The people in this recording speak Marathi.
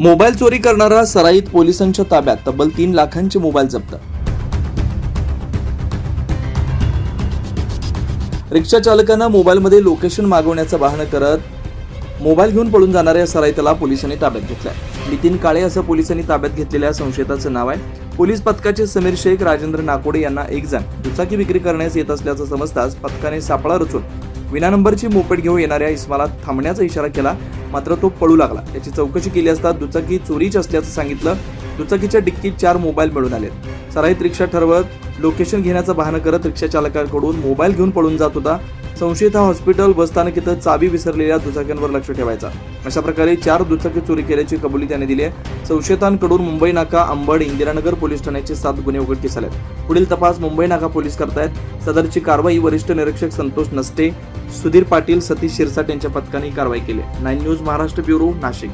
मोबाईल चोरी करणारा सराईत पोलिसांच्या ताब्यात तब्बल तीन लाखांचे मोबाईल जप्त. रिक्षा चालकांना मोबाईलमध्ये लोकेशन मागवण्याचं बहाणं करत मोबाईल घेऊन पळून जाणाऱ्या सराईतला पोलिसांनी ताब्यात घेतलाय. नितीन काळे असं पोलिसांनी ताब्यात घेतलेल्या संशयिताचं नाव आहे. पोलीस पथकाचे समीर शेख राजेंद्र नाकोडे यांना एक जण. दुचाकी विक्री करण्यास येत असल्याचं समजताच पथकाने सापळा रचून विना नंबरची मोपेट घेऊन येणाऱ्या इस्माला थांबण्याचा इशारा केला. मात्र तो पळू लागला. याची चौकशी केली असता दुचाकी चोरीची असल्याचं सांगितलं. दुचाकीच्या डिक्कीत चार मोबाईल मिळून आले सराईत रिक्षा ठरवत लोकेशन घेण्याचं बहाणं करत रिक्षाचालकाकडून मोबाईल घेऊन पळून जात होता. संशयित हा हॉस्पिटल बसस्थानक इथं चाबी विसरलेल्या दुचाक्यांवर लक्ष ठेवायचा. अशा प्रकारे चार दुचाकी चोरी केल्याची कबुली त्याने दिली आहे. संशयितांकडून मुंबई नाका अंबड इंदिरानगर पोलीस ठाण्याचे सात गुन्हे उघडकीस आले पुढील तपास मुंबई नाका पोलीस करतायत. सदरची कारवाई वरिष्ठ निरीक्षक संतोष नस्टे सुधीर पाटील सतीश शिरसाट यांच्या पथकाने कारवाई केली nine news Maharashtra bureau Nashik.